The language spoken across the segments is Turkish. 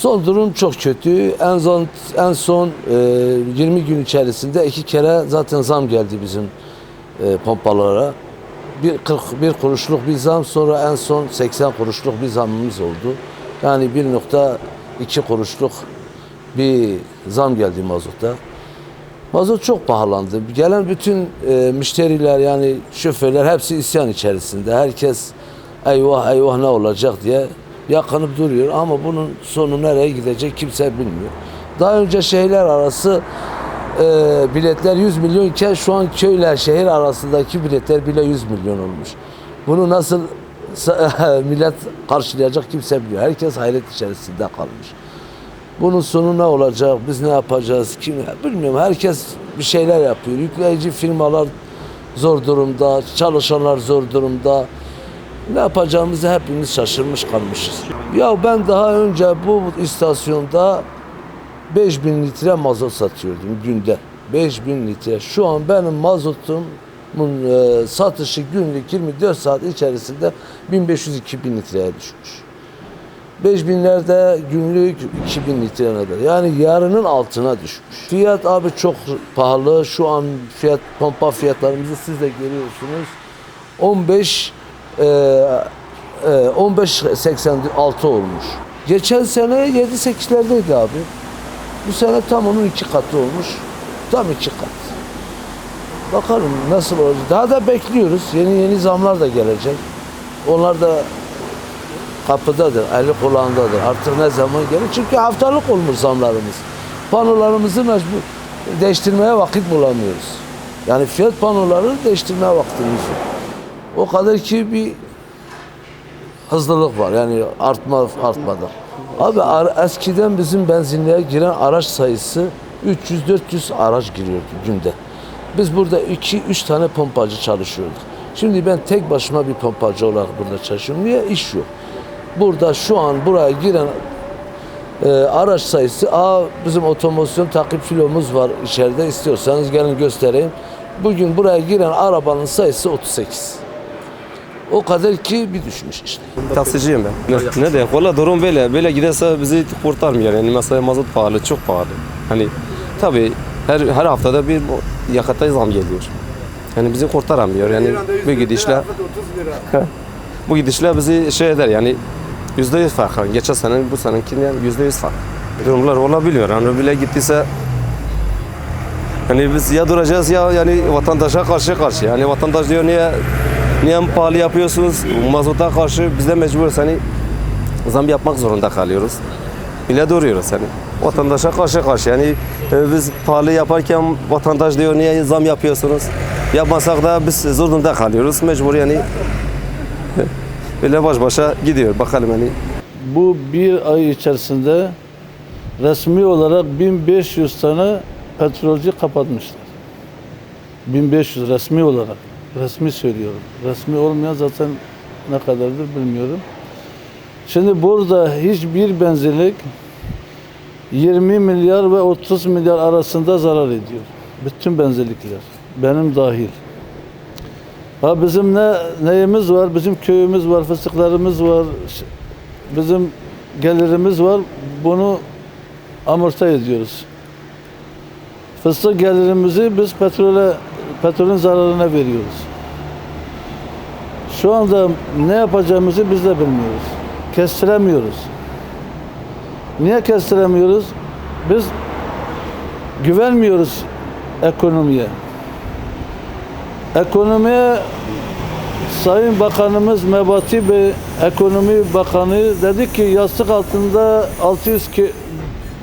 Son durum çok kötü. En son en son e, 20 gün içerisinde iki kere zaten zam geldi bizim e, pompalara. Bir 41 kuruşluk bir zam sonra en son 80 kuruşluk bir zamımız oldu. Yani 1.2 kuruşluk bir zam geldi mazota. Mazot çok pahalandı. Gelen bütün e, müşteriler yani şoförler hepsi isyan içerisinde. Herkes eyvah eyvah ne olacak diye yakınıp duruyor ama bunun sonu nereye gidecek kimse bilmiyor. Daha önce şehirler arası e, biletler 100 milyon iken şu an köyler şehir arasındaki biletler bile 100 milyon olmuş. Bunu nasıl millet karşılayacak kimse bilmiyor. Herkes hayret içerisinde kalmış. Bunun sonu ne olacak? Biz ne yapacağız? Kim bilmiyorum. Herkes bir şeyler yapıyor. Yükleyici firmalar zor durumda, çalışanlar zor durumda. Ne yapacağımızı hepimiz şaşırmış kalmışız. Ya ben daha önce bu istasyonda 5000 litre mazot satıyordum günde. 5000 litre. Şu an benim mazotumun e, satışı günlük 24 saat içerisinde 1500-2000 litreye düşmüş. 5000'lerde günlük 2000 litreye kadar. Yani yarının altına düşmüş. Fiyat abi çok pahalı. Şu an fiyat pompa fiyatlarımızı siz de görüyorsunuz. 15 e, e, 15.86 olmuş. Geçen sene 7-8'lerdeydi abi. Bu sene tam onun iki katı olmuş. Tam iki kat. Bakalım nasıl olacak. Daha da bekliyoruz. Yeni yeni zamlar da gelecek. Onlar da kapıdadır, eli kulağındadır. Artık ne zaman gelir? Çünkü haftalık olmuş zamlarımız. Panolarımızı mecbur değiştirmeye vakit bulamıyoruz. Yani fiyat panolarını değiştirmeye vaktimiz yok. O kadar ki bir hızlılık var. Yani artma artmadan. Abi eskiden bizim benzinliğe giren araç sayısı 300-400 araç giriyordu günde. Biz burada 2-3 tane pompacı çalışıyorduk. Şimdi ben tek başıma bir pompacı olarak burada çalışıyorum. Niye? İş yok. Burada şu an buraya giren e, araç sayısı a bizim otomasyon takip filomuz var içeride istiyorsanız gelin göstereyim. Bugün buraya giren arabanın sayısı 38. O kadar ki bir düşmüş işte. Taksiciyim ben. Ne, ne diyeyim? Valla durum böyle. Böyle giderse bizi kurtarmıyor. Yani mesela mazot pahalı, çok pahalı. Hani tabii her her haftada bir bu yakıta zam geliyor. Yani bizi kurtaramıyor. Yani bu gidişle bu gidişle bizi şey eder yani yüzde yüz fark. Geçen sene bu senekinin yani yüzde yüz fark. Durumlar olabiliyor. Yani bile gittiyse yani biz ya duracağız ya yani vatandaşa karşı karşı. Yani vatandaş diyor niye niye pahalı yapıyorsunuz? Mazota karşı biz de mecburuz hani zam yapmak zorunda kalıyoruz. Bile duruyoruz hani. Vatandaşa karşı karşı yani e, biz pahalı yaparken vatandaş diyor niye zam yapıyorsunuz? Yapmasak da biz zor durumda kalıyoruz. Mecbur yani böyle baş başa gidiyor. Bakalım hani Bu bir ay içerisinde resmi olarak 1500 tane petrolcü kapatmışlar. 1500 resmi olarak. Resmi söylüyorum. Resmi olmayan zaten ne kadardır bilmiyorum. Şimdi burada hiçbir benzinlik 20 milyar ve 30 milyar arasında zarar ediyor. Bütün benzinlikler. Benim dahil. Ha bizim ne neyimiz var? Bizim köyümüz var, fıstıklarımız var, bizim gelirimiz var. Bunu amorti ediyoruz. Fıstık gelirimizi biz petrole, petrolün zararına veriyoruz. Şu anda ne yapacağımızı biz de bilmiyoruz. Kestiremiyoruz. Niye kestiremiyoruz? Biz güvenmiyoruz ekonomiye. Ekonomiye Sayın Bakanımız Mebati Bey, Ekonomi Bakanı dedi ki yastık altında 600 ki,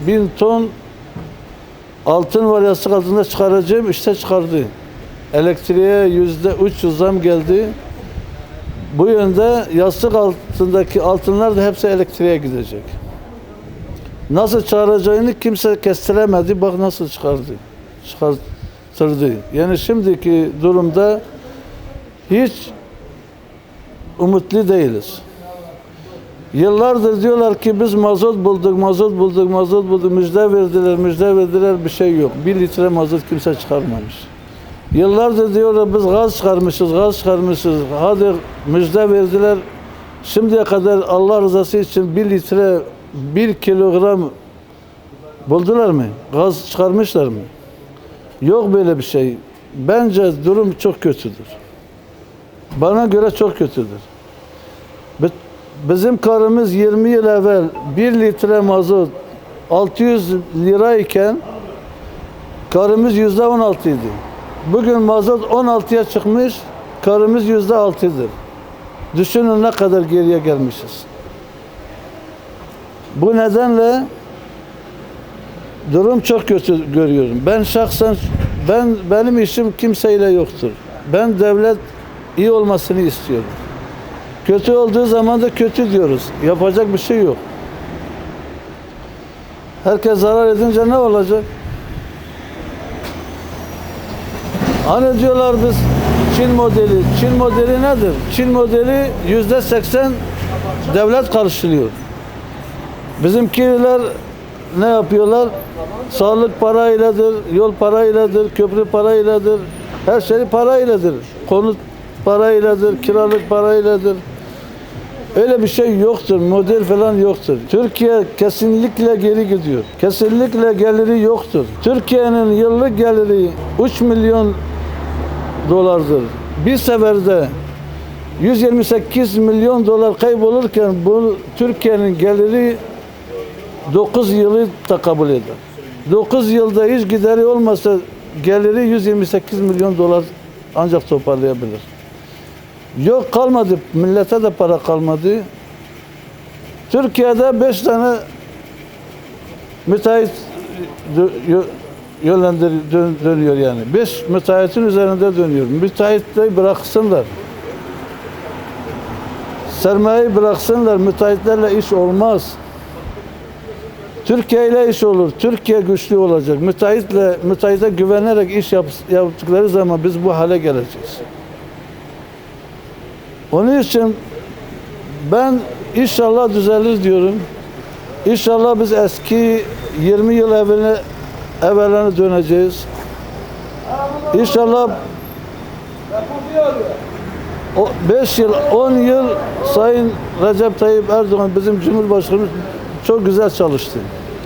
bin ton altın var yastık altında çıkaracağım işte çıkardı. Elektriğe yüzde 300 zam geldi. Bu yönde yastık altındaki altınlar da hepsi elektriğe gidecek. Nasıl çıkaracağını kimse kestiremedi. Bak nasıl çıkardı. Çıkarttırdı. Yani şimdiki durumda hiç umutlu değiliz. Yıllardır diyorlar ki biz mazot bulduk, mazot bulduk, mazot bulduk. Müjde verdiler, müjde verdiler bir şey yok. Bir litre mazot kimse çıkarmamış. Yıllardır diyorlar biz gaz çıkarmışız, gaz çıkarmışız. Hadi müjde verdiler. Şimdiye kadar Allah rızası için bir litre bir kilogram buldular mı? Gaz çıkarmışlar mı? Yok böyle bir şey. Bence durum çok kötüdür. Bana göre çok kötüdür. Bi- Bizim karımız 20 yıl evvel 1 litre mazot 600 lirayken karımız yüzde 16 idi. Bugün mazot 16'ya çıkmış, karımız yüzde 6'dır. Düşünün ne kadar geriye gelmişiz. Bu nedenle durum çok kötü görüyorum. Ben şahsen ben benim işim kimseyle yoktur. Ben devlet iyi olmasını istiyorum. Kötü olduğu zaman da kötü diyoruz. Yapacak bir şey yok. Herkes zarar edince ne olacak? Hani diyorlar biz Çin modeli. Çin modeli nedir? Çin modeli yüzde seksen devlet karşılıyor. Bizimkiler ne yapıyorlar? Sağlık parayladır, yol parayladır, köprü parayladır. Her şey parayladır. Konut parayladır, kiralık parayladır. Öyle bir şey yoktur, model falan yoktur. Türkiye kesinlikle geri gidiyor. Kesinlikle geliri yoktur. Türkiye'nin yıllık geliri 3 milyon dolardır. Bir seferde 128 milyon dolar kaybolurken bu Türkiye'nin geliri 9 yılı takabül eder. 9 yılda hiç gideri olmasa geliri 128 milyon dolar ancak toparlayabilir. Yok kalmadı. Millete de para kalmadı. Türkiye'de 5 tane müteahhit yönlendir dön- dönüyor yani. 5 müteahhitin üzerinde dönüyor. Müteahhitleri bıraksınlar. Sermayeyi bıraksınlar. Müteahhitlerle iş olmaz. Türkiye ile iş olur. Türkiye güçlü olacak. Müteahhitle, müteahhite güvenerek iş yap, yaptıkları zaman biz bu hale geleceğiz. Onun için ben inşallah düzelir diyorum. İnşallah biz eski 20 yıl evveline evvelene döneceğiz. İnşallah 5 yıl, 10 yıl Sayın Recep Tayyip Erdoğan bizim Cumhurbaşkanımız çok güzel çalıştı.